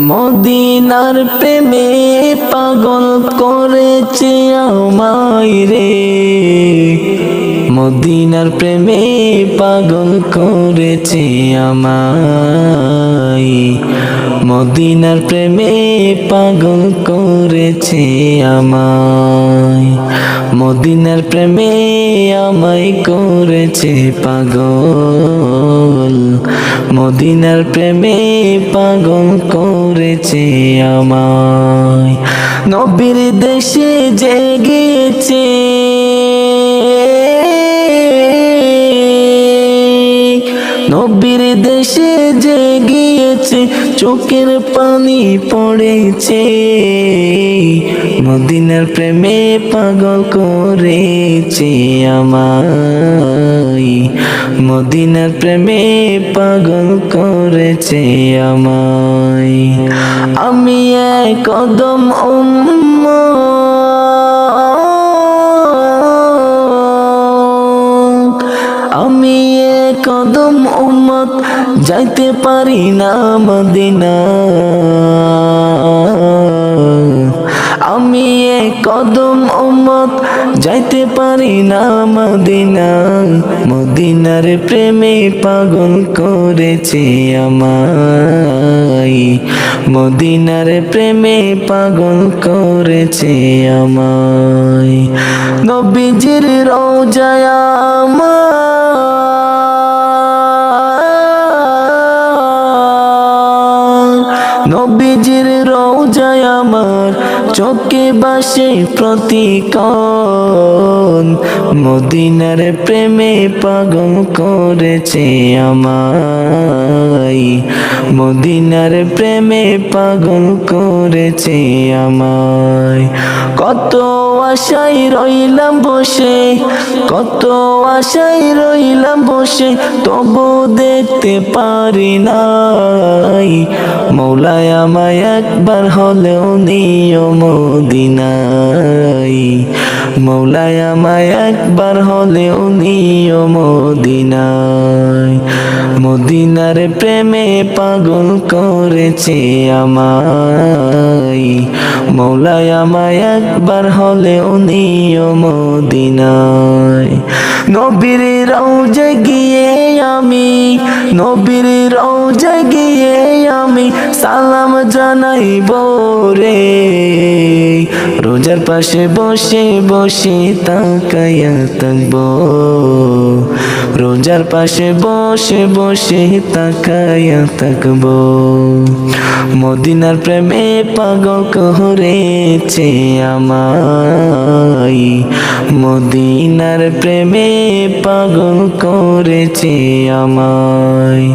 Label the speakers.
Speaker 1: মদিনার প্রেমে পাগল করেছে আমায় রে। মদিনার প্রেমে পাগল করেছে আমায়। মদিনার প্রেমে পাগল করেছে আমায়। মদিনার প্রেমে আমায় করেছে পাগল। মদিনার প্রেমে পাগল করেছে আমায়। নবীর দেশে জেগেছে। নবীর দেশে জেগিয়েছে চোখের পানি পড়েছে। মদিনার প্রেমে পাগল করেছে আমায়। মদিনার প্রেমে পাগল করেছে আমায়। আমি এক কদম উম্মত। আমি এ কদম উম্মত, যাইতে পারি না মদিনা আমি এ কদম উম্মত, যাইতে পারি না মদিনা। মদিনার প্রেমে পাগল করেছে আমায়। মদিনার প্রেমে পাগল করেছে আমায়। নবীজির রোজায় আমার চোখে বাসে প্রতিকন মদিনার প্রেমে পাগল করেছে আমায়। মদিনার প্রেমে পাগল করেছে আমায়। কত আশাই রইলাম বসে, কত আশাই রইলাম বসে, তবু দেখতে পারি নাই। মৌলায় আমায় একবার হলেও নিও মদিনাই মৌলায় আমায় একবার হলেও নিও মদিনাই মদিনার প্রেমে পাগল করেছে আমায়। মৌলায় আমায় একবার হলেও নিও মদিনায়। নবীর রৌজে গিয়ে আমি, নবীর রৌজে গিয়ে সালাম জানাইব রে রোজার পাশে বসে বসে তাকায়া থাকব। রোজার পাশে বসে বসে তাকায়া থাকব। মদিনার প্রেমে পাগল করেছে আমায়। মদিনার প্রেমে পাগল করেছে আমায়।